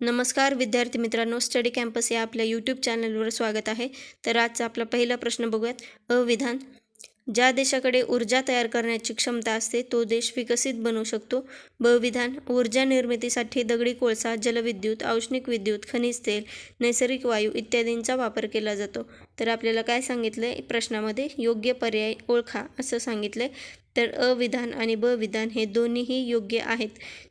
नमस्कार विद्यार्थी मित्रांनो. स्टडी कॅम्पस या आपल्या यूट्यूब चॅनलवर स्वागत आहे. तर आजचा आपला पहिला प्रश्न बघूयात. अविधान. ज्या देशाकडे ऊर्जा तयार करण्याची क्षमता असते तो देश विकसित बनवू शकतो. ब विधान ऊर्जा निर्मितीसाठी दगडी कोळसा जलविद्युत औष्णिक विद्युत खनिज तेल नैसर्गिक वायू इत्यादींचा वापर केला जातो. तर आपल्याला काय सांगितलं आहे प्रश्नामध्ये योग्य पर्याय ओळखा असं सांगितलं आहे तर अविधान आणि ब विधान हे दोन्हीही योग्य आहेत.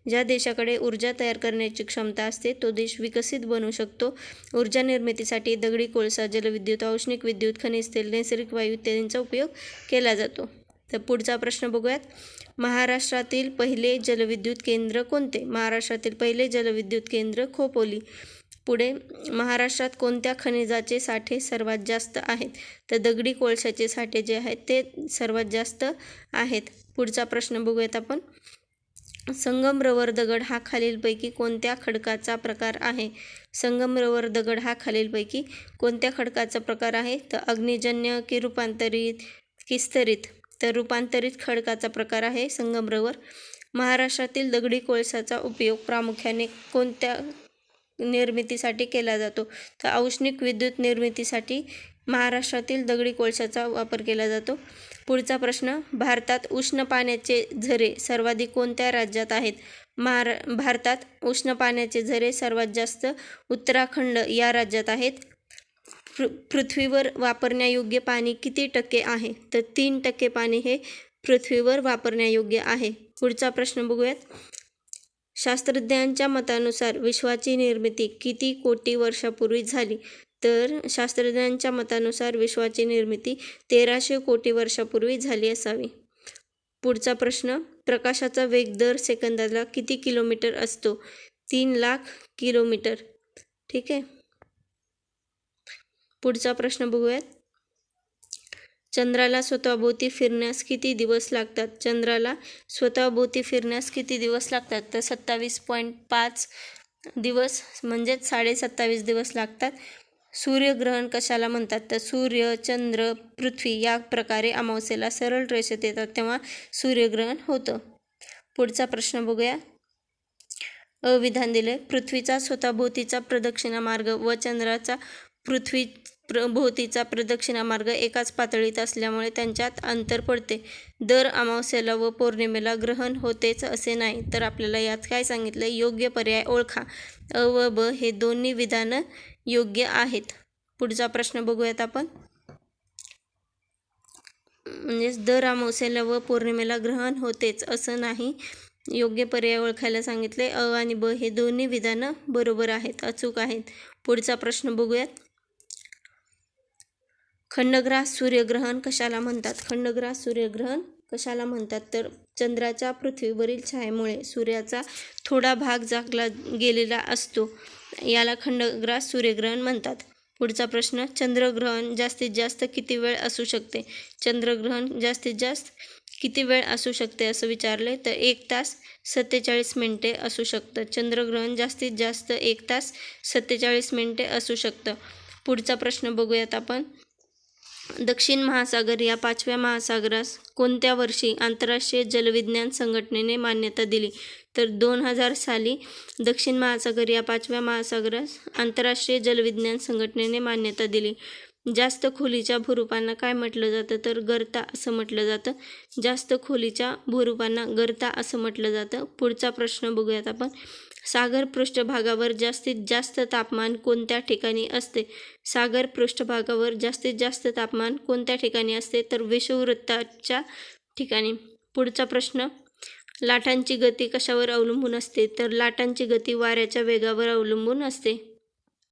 ज्या देशाकडे ऊर्जा तयार करण्याची क्षमता असते तो देश विकसित बनू शकतो. ऊर्जा निर्मितीसाठी दगडी कोळसा जलविद्युत औष्णिक विद्युत खनिज तेल नैसर्गिक वायू इत्यादींचा उपयोग केला जातो. तर पुढचा प्रश्न बघूयात. महाराष्ट्रातील पहिले जलविद्युत केंद्र कोणते? महाराष्ट्रातील पहिले जलविद्युत केंद्र खोपोली. पुढे महाराष्ट्रात कोणत्या खनिजाचे साठे सर्वात जास्त आहेत? तर दगडी कोळशाचे साठे जे आहेत ते सर्वात जास्त आहेत. पुढचा प्रश्न बघूयात आपण. संगमरवर दगड हा खालीलपैकी कोणत्या खडकाचा प्रकार आहे? संगमरवर दगड हा खालीलपैकी कोणत्या खडकाचा प्रकार आहे? तर अग्निजन्य की रूपांतरित की स्तरित तर रूपांतरित खडकाचा प्रकार आहे संगमरवर. महाराष्ट्रातील दगडी कोळशाचा उपयोग प्रामुख्याने कोणत्या निर्मितीसाठी केला जातो. तर औष्णिक विद्युत निर्मितीसाठी महाराष्ट्रातील दगडी कोळशाचा वापर केला जातो. पुढचा प्रश्न भारतात उष्ण पाण्याचे झरे सर्वाधिक कोणत्या राज्यात आहेत? महारा भारतात उष्ण पाण्याचे झरे सर्वात जास्त उत्तराखंड या राज्यात आहेत. पृ पृथ्वीवर वापरण्यायोग्य पाणी किती टक्के आहे? तर तीन टक्के पाणी हे पृथ्वीवर वापरण्यायोग्य आहे. पुढचा प्रश्न बघूयात. शास्त्रज्ञांच्या मतानुसार विश्वाची निर्मिती किती कोटी वर्षापूर्वी झाली? तर शास्त्रज्ञांच्या मतानुसार विश्वाची निर्मिती तेराशे कोटी वर्षापूर्वी झाली असावी. पुढचा प्रश्न प्रकाशाचा वेग दर सेकंदाला किती किलोमीटर असतो? तीन लाख किलोमीटर. ठीक आहे? पुढचा प्रश्न बघूयात. चंद्राला स्वतःभोवती फिरण्यास किती दिवस लागतात? चंद्राला स्वतःभोवती फिरण्यास किती दिवस लागतात? तर सत्तावीस पॉईंट पाच दिवस म्हणजेच साडे सत्तावीस दिवस लागतात. सूर्यग्रहण कशाला म्हणतात? तर सूर्य चंद्र पृथ्वी या प्रकारे अमावस्येला सरळ रेषेत येतात तेव्हा सूर्यग्रहण होतं. पुढचा प्रश्न बघूया. अविधान दिले पृथ्वीचा स्वतःभोवतीचा प्रदक्षिणा मार्ग व चंद्राचा पृथ्वी प्र भोवतीचा प्रदक्षिणा मार्ग एकाच पातळीत असल्यामुळे त्यांच्यात अंतर पडते. दर अमावस्याला व पौर्णिमेला ग्रहण होतेच असे नाही. तर आपल्याला यात काय सांगितलं योग्य पर्याय ओळखा. अ व ब हे दोन्ही विधानं योग्य आहेत. पुढचा प्रश्न बघूयात आपण. म्हणजेच दर अमावस्येला व पौर्णिमेला ग्रहण होतेच असं नाही. योग्य पर्याय ओळखायला सांगितले अ आणि ब हे दोन्ही विधानं बरोबर आहेत अचूक आहेत. पुढचा प्रश्न बघूयात. खंडग्रास सूर्यग्रहण कशाला म्हणतात? खंडग्रास सूर्यग्रहण कशाला म्हणतात? तर चंद्राच्या पृथ्वीवरील छायेमुळे सूर्याचा थोडा भाग जागला गेलेला असतो. याला खंडग्रास सूर्यग्रहण म्हणतात. पुढचा प्रश्न चंद्रग्रहण जास्तीत जास्त किती वेळ असू शकते? चंद्रग्रहण जास्तीत जास्त किती वेळ असू शकते असं विचारले तर एक तास सत्तेचाळीस मिनटे असू शकतं. चंद्रग्रहण जास्तीत जास्त एक तास सत्तेचाळीस मिनटे असू शकतं. पुढचा प्रश्न बघूयात आपण. दक्षिण महासागर या पाचव्या महासागरास कोणत्या वर्षी आंतरराष्ट्रीय जलविज्ञान संघटनेने मान्यता दिली? तर दोन हजार साली दक्षिण महासागर या पाचव्या महासागरास आंतरराष्ट्रीय जलविज्ञान संघटनेने मान्यता दिली. जास्त खोलीच्या भूरूपांना काय म्हटलं जातं? तर गर्ता असं म्हटलं जातं. जास्त खोलीच्या भूरूपांना गर्ता असं म्हटलं जातं. पुढचा प्रश्न बघूयात आपण. सागर पृष्ठभागावर जास्तीत जास्त तापमान कोणत्या ठिकाणी असते? सागर पृष्ठभागावर जास्तीत जास्त तापमान कोणत्या ठिकाणी असते? तर विषुववृत्ताच्या ठिकाणी. पुढचा प्रश्न. लाटांची गती कशावर अवलंबून असते? तर लाटांची गती वाऱ्याच्या वेगावर अवलंबून असते.